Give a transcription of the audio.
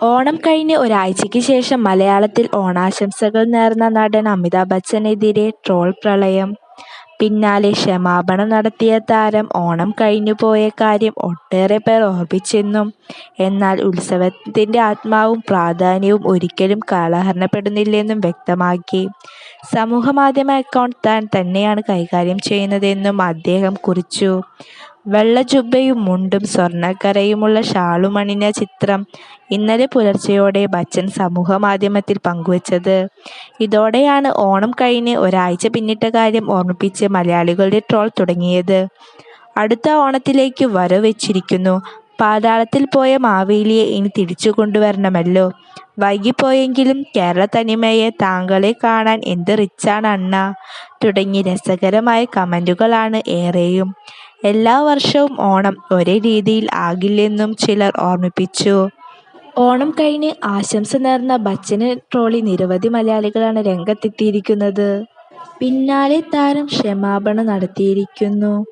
ഓണം കഴിഞ്ഞ് ഒരാഴ്ചയ്ക്ക് ശേഷം മലയാളത്തിൽ ഓണാശംസകൾ നേർന്ന നടൻ അമിതാഭ് ബച്ചനെതിരെ ട്രോൾ പ്രളയം. പിന്നാലെ ക്ഷമാപണം നടത്തിയ താരം ഓണം കഴിഞ്ഞുപോയ കാര്യം ഒട്ടേറെ പേർ ഓർമ്മിച്ചെന്നും എന്നാൽ ഉത്സവത്തിന്റെ ആത്മാവും പ്രാധാന്യവും ഒരിക്കലും കാലഹരണപ്പെടുന്നില്ലെന്നും വ്യക്തമാക്കി. സമൂഹമാധ്യമ അക്കൗണ്ട് താൻ തന്നെയാണ് കൈകാര്യം ചെയ്യുന്നതെന്നും അദ്ദേഹം കുറിച്ചു. വെള്ള ജുബ്ബയും മുണ്ടും സ്വർണക്കരയുമുള്ള ഷാളുമണിഞ്ഞ ചിത്രം ഇന്നലെ പുലർച്ചെയോടെ ബച്ചൻ സമൂഹ മാധ്യമത്തിൽ പങ്കുവച്ചത്. ഇതോടെയാണ് ഓണം കഴിഞ്ഞ് ഒരാഴ്ച പിന്നിട്ട കാര്യം ഓർമ്മിപ്പിച്ച് മലയാളികളുടെ ട്രോൾ തുടങ്ങിയത്. അടുത്ത ഓണത്തിലേക്ക് വരവ് വെച്ചിരിക്കുന്നു. പാതാളത്തിൽ പോയ മാവേലിയെ ഇനി തിരിച്ചു കൊണ്ടുവരണമല്ലോ വൈകിപ്പോയെങ്കിലും കേരള തനിമയെ താങ്കളെ കാണാൻ എന്ത് റിച്ചാണ് അണ്ണ തുടങ്ങി രസകരമായ കമന്റുകളാണ് ഏറെയും. എല്ലാ വർഷവും ഓണം ഒരേ രീതിയിൽ ആകില്ലെന്നും ചിലർ ഓർമ്മിപ്പിച്ചു. ഓണം കഴിഞ്ഞ് ആശംസ നേർന്ന ബച്ചനെ ട്രോളി നിരവധി മലയാളികളാണ് രംഗത്തെത്തിയിരിക്കുന്നത്. പിന്നാലെ താരം ക്ഷമാപണം നടത്തിയിരിക്കുന്നു.